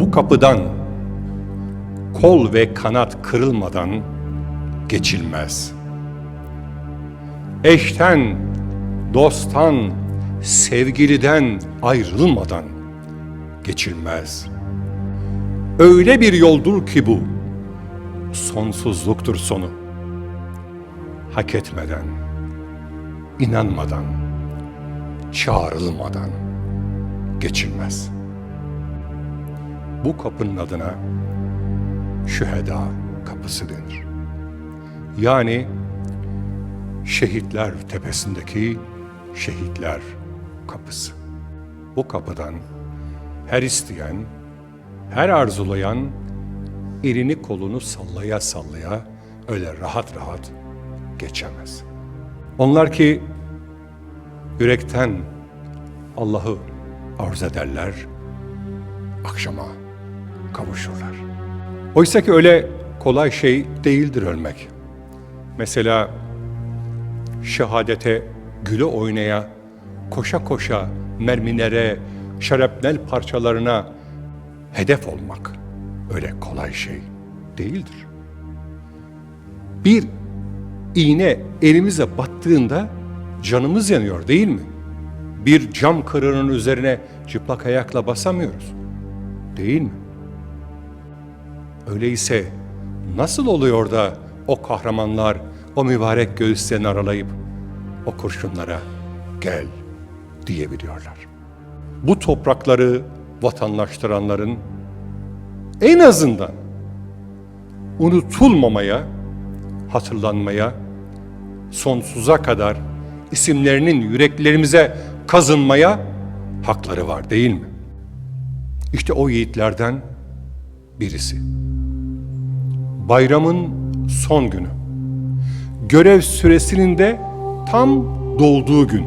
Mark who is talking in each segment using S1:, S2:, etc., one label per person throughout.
S1: Bu kapıdan kol ve kanat kırılmadan geçilmez. Eşten, dosttan, sevgiliden ayrılmadan geçilmez. Öyle bir yoldur ki bu, sonsuzluktur sonu. Hak etmeden, inanmadan, çağrılmadan geçilmez. Bu kapının adına şüheda kapısı denir. Yani şehitler tepesindeki şehitler kapısı. Bu kapıdan her isteyen, her arzulayan elini kolunu sallaya sallaya öyle rahat rahat geçemez. Onlar ki yürekten Allah'ı arz ederler, akşama kavuşurlar. Oysa ki öyle kolay şey değildir ölmek. Mesela şehadete güle oynaya, koşa koşa mermilere, şarapnel parçalarına hedef olmak öyle kolay şey değildir. Bir iğne elimize battığında canımız yanıyor değil mi? Bir cam kırığının üzerine çıplak ayakla basamıyoruz. Değil mi? Öyleyse nasıl oluyor da o kahramanlar o mübarek göğüslerini aralayıp o kurşunlara gel diyebiliyorlar. Bu toprakları vatanlaştıranların en azından unutulmamaya, hatırlanmaya, sonsuza kadar isimlerinin yüreklerimize kazınmaya hakları var değil mi? İşte o yiğitlerden birisi. Bayramın son günü. Görev süresinin de tam dolduğu gün.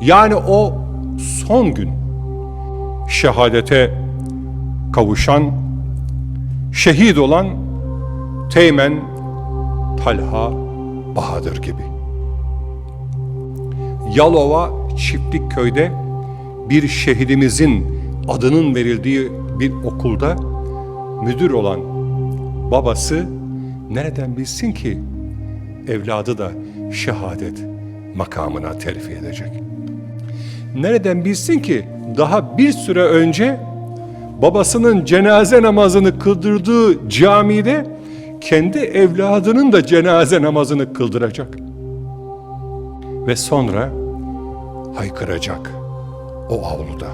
S1: Yani o son gün şehadete kavuşan, şehit olan Teğmen Talha Bahadır gibi. Yalova Çiftlik Köy'de bir şehidimizin adının verildiği bir okulda müdür olan babası nereden bilsin ki evladı da şehadet makamına terfi edecek. Nereden bilsin ki daha bir süre önce babasının cenaze namazını kıldırdığı camide kendi evladının da cenaze namazını kıldıracak. Ve sonra haykıracak o avluda.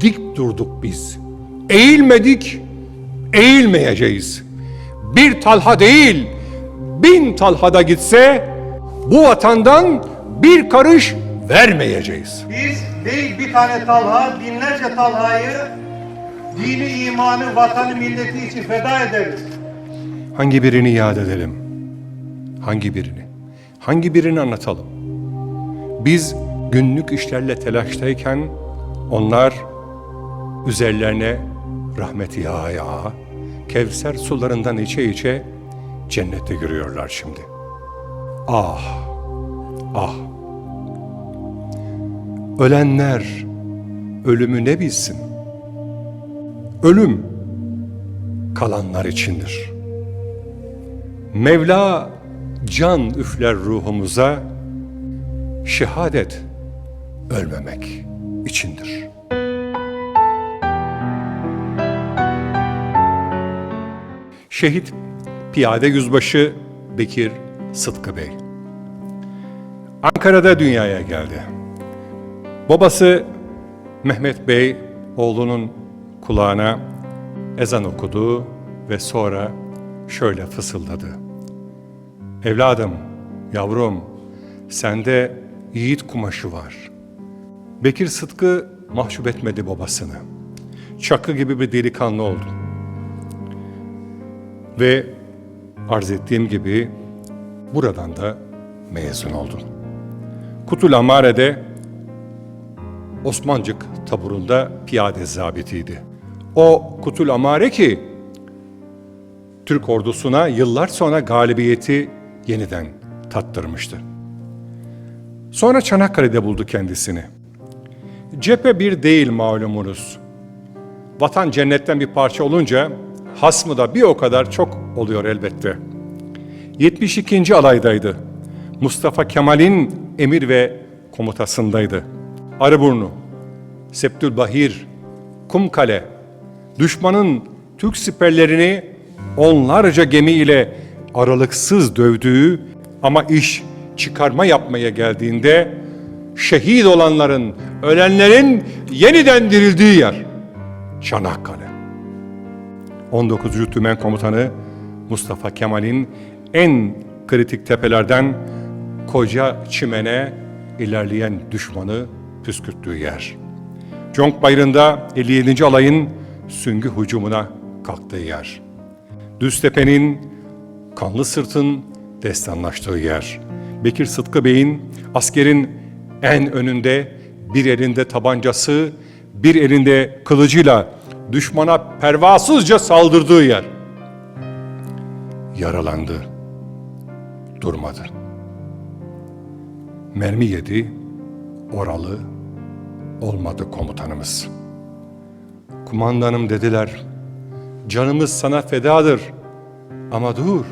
S1: Dik durduk biz. Eğilmedik, eğilmeyeceğiz. Bir talha değil, bin talhada gitse bu vatandan bir karış vermeyeceğiz.
S2: Biz değil bir tane Talha, binlerce Talha'yı dini, imanı, vatanı, milleti için feda ederiz.
S1: Hangi birini yad edelim? Hangi birini? Hangi birini anlatalım? Biz günlük işlerle telaştayken onlar üzerlerine rahmeti yağa yağa, Kevser sularından içe içe cennete giriyorlar şimdi. Ah, ah. Ölenler ölümü ne bilsin? Ölüm kalanlar içindir. Mevla can üfler ruhumuza, şehadet ölmemek içindir. Şehit Piyade Yüzbaşı Bekir Sıtkı Bey. Ankara'da dünyaya geldi. Babası Mehmet Bey oğlunun kulağına ezan okudu ve sonra şöyle fısıldadı. Evladım, yavrum, sende yiğit kumaşı var. Bekir Sıtkı mahcup etmedi babasını. Çakı gibi bir delikanlı oldu. Ve arz ettiğim gibi buradan da mezun oldu. Kutul Amare'de Osmancık taburunda piyade zabitiydi. O Kutul Amare ki Türk ordusuna yıllar sonra galibiyeti yeniden tattırmıştı. Sonra Çanakkale'de buldu kendisini. Cephe bir değil malumunuz. vatan cennetten bir parça olunca hasmı da bir o kadar çok oluyor elbette. 72. alaydaydı. Mustafa Kemal'in emir ve komutasındaydı. Arıburnu, Septülbahir, Kumkale, düşmanın Türk siperlerini onlarca gemi ile aralıksız dövdüğü ama iş çıkarma yapmaya geldiğinde şehit olanların, ölenlerin yeniden dirildiği yer Çanakkale. 19. Tümen Komutanı Mustafa Kemal'in en kritik tepelerden koca çimene ilerleyen düşmanı püskürttüğü yer. Conk Bayırı'nda 57. alayın süngü hücumuna kalktığı yer. Düztepe'nin kanlı sırtın destanlaştığı yer. Bekir Sıtkı Bey'in askerin en önünde bir elinde tabancası, bir elinde kılıcıyla düşmana pervasızca saldırdığı yer. Yaralandı. Durmadı. Mermi yedi. Oralı olmadı komutanımız. Kumandanım dediler. Canımız sana fedadır. Ama dur.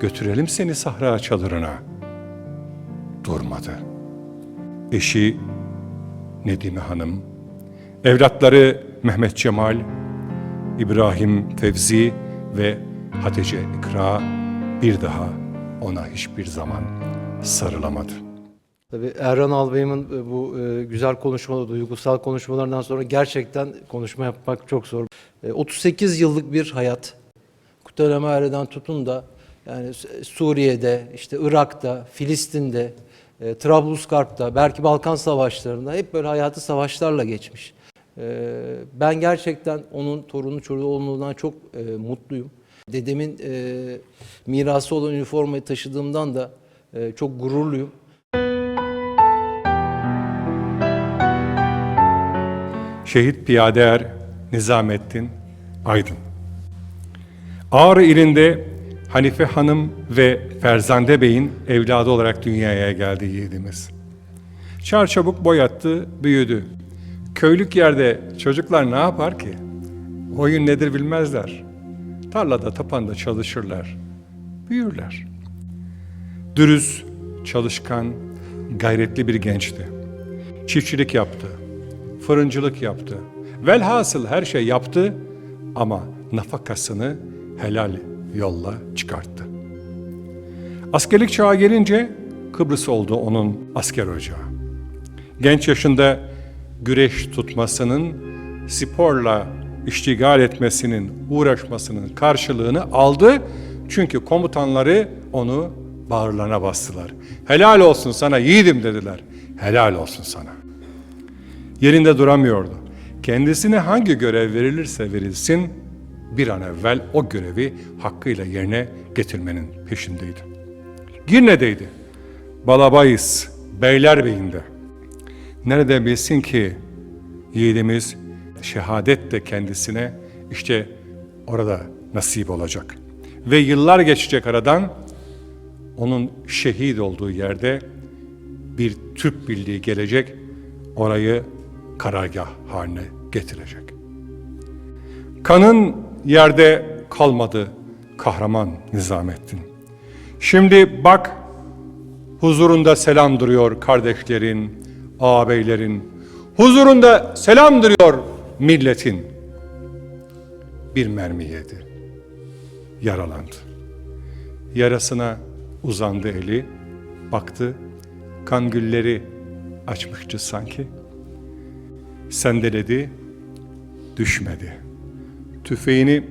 S1: Götürelim seni sahra çadırına. Durmadı. Eşi Nedime Hanım, evlatları Mehmet Cemal, İbrahim Fevzi ve Hatice İkra bir daha ona hiçbir zaman sarılamadı.
S3: Tabii Erhan Albayım'ın e, bu e, güzel konuşmaları, duygusal konuşmalarından sonra gerçekten konuşma yapmak çok zor. E, 38 yıllık bir hayat. Kutlu'dan tutun da yani Suriye'de, işte Irak'ta, Filistin'de, e, Trablusgarp'ta, belki Balkan Savaşları'nda hep böyle hayatı savaşlarla geçmiş. E, ben gerçekten onun torunu çocuğu olduğundan çok e, mutluyum. Dedemin e, mirası olan üniformayı taşıdığımdan da e, çok gururluyum.
S1: Şehit Piyade Er Nizamettin Aydın. Ağrı ilinde Hanife Hanım ve Ferzande Bey'in evladı olarak dünyaya geldi yiğidimiz. Çarçabuk boyattı, büyüdü. Köylük yerde çocuklar ne yapar ki? Oyun nedir bilmezler. Tarlada, tapanda çalışırlar. Büyürler. Dürüst, çalışkan, gayretli bir gençti. Çiftçilik yaptı, fırıncılık yaptı. Velhasıl her şey yaptı ama nafakasını helal yolla çıkarttı. Askerlik çağı gelince Kıbrıs oldu onun asker ocağı. Genç yaşında güreş tutmasının, sporla iştigal etmesinin, uğraşmasının karşılığını aldı. Çünkü komutanları onu bağırlarına bastılar. Helal olsun sana yiğidim dediler. Helal olsun sana. Yerinde duramıyordu. Kendisine hangi görev verilirse verilsin bir an evvel o görevi hakkıyla yerine getirmenin peşindeydi. Girne'deydi. Balabayız, Beylerbeyi'nde. Nerede bilsin ki yiğidimiz şehadet de kendisine işte orada nasip olacak. Ve yıllar geçecek aradan onun şehit olduğu yerde bir Türk birliği gelecek, orayı karargah haline getirecek. Kanın yerde kalmadı kahraman Nizamettin. Şimdi bak huzurunda selam duruyor kardeşlerin, ağabeylerin. Huzurunda selam duruyor milletin. Bir mermi yedi. Yaralandı. Yarasına uzandı eli, baktı, kan gülleri açmıştı sanki. Sendeledi, düşmedi. Tüfeğini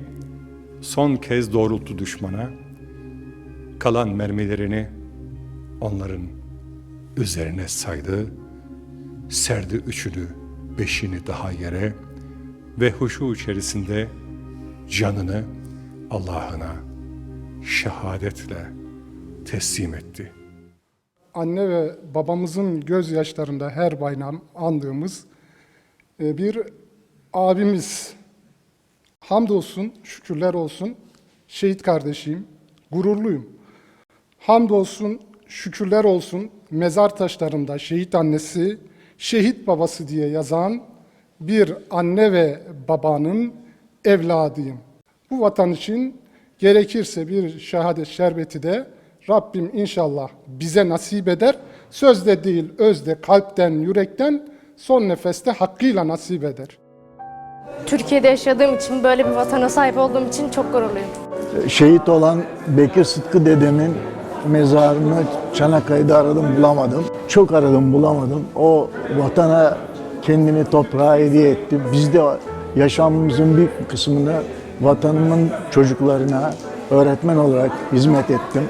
S1: son kez doğrulttu düşmana. Kalan mermilerini onların üzerine saydı. Serdi üçünü, beşini daha yere ve huşu içerisinde canını Allah'ına şehadetle teslim etti.
S4: anne ve babamızın gözyaşlarında her bayram andığımız e, bir abimiz. Hamdolsun, şükürler olsun, şehit kardeşiyim, gururluyum. Hamdolsun, şükürler olsun, mezar taşlarında şehit annesi, şehit babası diye yazan bir anne ve babanın evladıyım. Bu vatan için gerekirse bir şehadet şerbeti de Rabbim inşallah bize nasip eder. Sözde değil, özde, kalpten, yürekten son nefeste hakkıyla nasip eder.
S5: Türkiye'de yaşadığım için, böyle bir vatana sahip olduğum için çok gururluyum.
S6: Şehit olan Bekir Sıtkı dedemin mezarını Çanakkale'de aradım bulamadım. Çok aradım bulamadım. O vatana kendini toprağa hediye etti. Biz de yaşamımızın büyük bir kısmını vatanımın çocuklarına öğretmen olarak hizmet ettim.